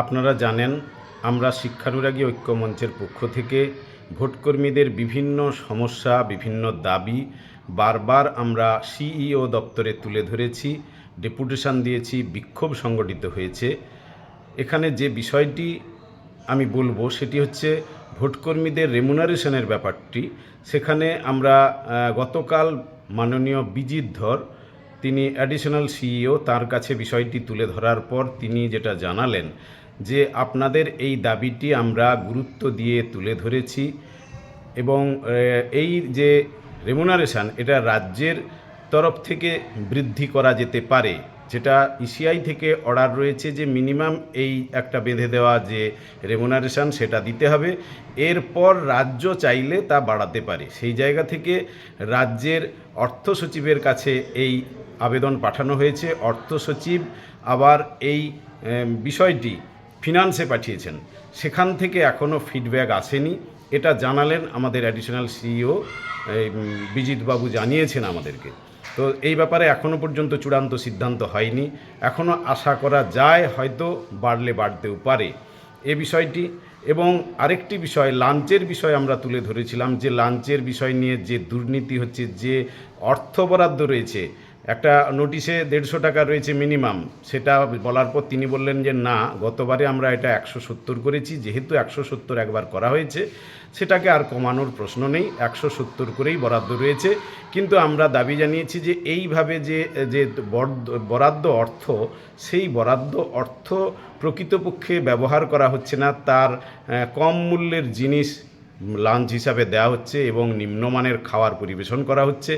আপনারা জানেন, আমরা শিক্ষানুরাগী ঐক্যমঞ্চের পক্ষ থেকে ভোটকর্মীদের বিভিন্ন সমস্যা, বিভিন্ন দাবি বারবার আমরা সিইও দপ্তরে তুলে ধরেছি, ডেপুটেশন দিয়েছি, বিক্ষোভ সংগঠিত হয়েছে। এখানে যে বিষয়টি আমি বলব, সেটি হচ্ছে ভোটকর্মীদের রেমুনারেশনের ব্যাপারটি। সেখানে আমরা গতকাল মাননীয় বিজিত ধর, তিনি অ্যাডিশনাল সিইও তার কাছে বিষয়টি তুলে ধরার পর তিনি যেটা জানালেন যে আপনাদের এই দাবিটি আমরা গুরুত্ব দিয়ে তুলে ধরেছি এবং এই যে রেমুনারেশন এটা রাজ্যের তরফ থেকে বৃদ্ধি করা যেতে পারে। যেটা ইসিআই থেকে অর্ডার রয়েছে যে মিনিমাম এই একটা বেঁধে দেওয়া যে রেমুনারেশন সেটা দিতে হবে। এরপর রাজ্য চাইলে তা বাড়াতে পারে। সেই জায়গা থেকে রাজ্যের অর্থ সচিবের কাছে এই আবেদন পাঠানো হয়েছে। অর্থ সচিব আবার এই বিষয়টি ফিনান্সে পাঠিয়েছেন। সেখান থেকে এখনও ফিডব্যাক আসেনি। এটা জানালেন আমাদের অ্যাডিশনাল সিইও বিজিতবাবু জানিয়েছেন আমাদেরকে। তো এই ব্যাপারে এখনও পর্যন্ত চূড়ান্ত সিদ্ধান্ত হয়নি। এখনও আশা করা যায় হয়তো বাড়লে বাড়তেও পারে। এ বিষয়টি এবং আরেকটি বিষয়, লাঞ্চের বিষয় আমরা তুলে ধরেছিলাম যে, লাঞ্চের বিষয় নিয়ে যে দুর্নীতি হচ্ছে, যে অর্থ বরাদ্দ রয়েছে একটা নোটিশে দেড়শো টাকা রয়েছে মিনিমাম, সেটা বলার পর তিনি বললেন যে না, গতবারে আমরা এটা একশো সত্তর করেছি, যেহেতু একশো সত্তর একবার করা হয়েছে, সেটাকে আর কমানোর প্রশ্ন নেই, একশো সত্তর করেই বরাদ্দ রয়েছে। কিন্তু আমরা দাবি জানিয়েছি যে এইভাবে যে যে বরাদ্দ- অর্থ, সেই বরাদ্দ অর্থ প্রকৃতপক্ষে ব্যবহার করা হচ্ছে না, তার কম মূল্যের জিনিস লাঞ্চ হিসাবে দেওয়া হচ্ছে এবং নিম্নমানের খাওয়ার পরিবেশন করা হচ্ছে।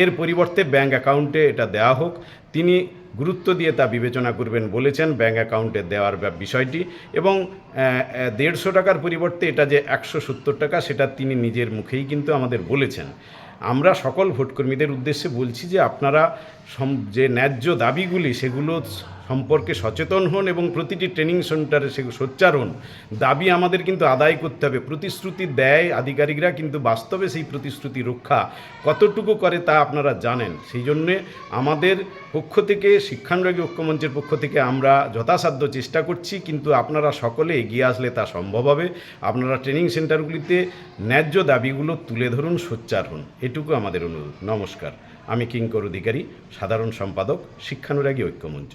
এর পরিবর্তে ব্যাঙ্ক অ্যাকাউন্টে এটা দেওয়া হোক। তিনি গুরুত্ব দিয়ে তা বিবেচনা করবেন বলেছেন ব্যাঙ্ক অ্যাকাউন্টে দেওয়ার বিষয়টি এবং দেড়শো টাকার পরিবর্তে এটা যে একশো সত্তর টাকা সেটা তিনি নিজের মুখেই কিন্তু আমাদের বলেছেন। আমরা সকল ভোটকর্মীদের উদ্দেশ্যে বলছি যে আপনারা যে ন্যায্য দাবিগুলি সেগুলো সম্পর্কে সচেতন হন এবং প্রতিটি ট্রেনিং সেন্টারে সেগুলো সোচ্চার হন। দাবি আমাদের কিন্তু আদায় করতে হবে। প্রতিশ্রুতি দেয় আধিকারিকরা কিন্তু বাস্তবে সেই প্রতিশ্রুতি রক্ষা কতটুকু করে তা আপনারা জানেন। সেই জন্যে আমাদের পক্ষ থেকে, শিক্ষানুরাগী ঐক্যমঞ্চের পক্ষ থেকে আমরা যথাসাধ্য চেষ্টা করছি। কিন্তু আপনারা সকলে এগিয়ে আসলে তা সম্ভব হবে। আপনারা ট্রেনিং সেন্টারগুলিতে ন্যায্য দাবিগুলো তুলে ধরুন, সোচ্চার হন। এটুকু আমাদের অনুরোধ। নমস্কার। আমি কিঙ্কর অধিকারী সাধারণ সম্পাদক শিক্ষানুরাগী ঐক্যমঞ্চ।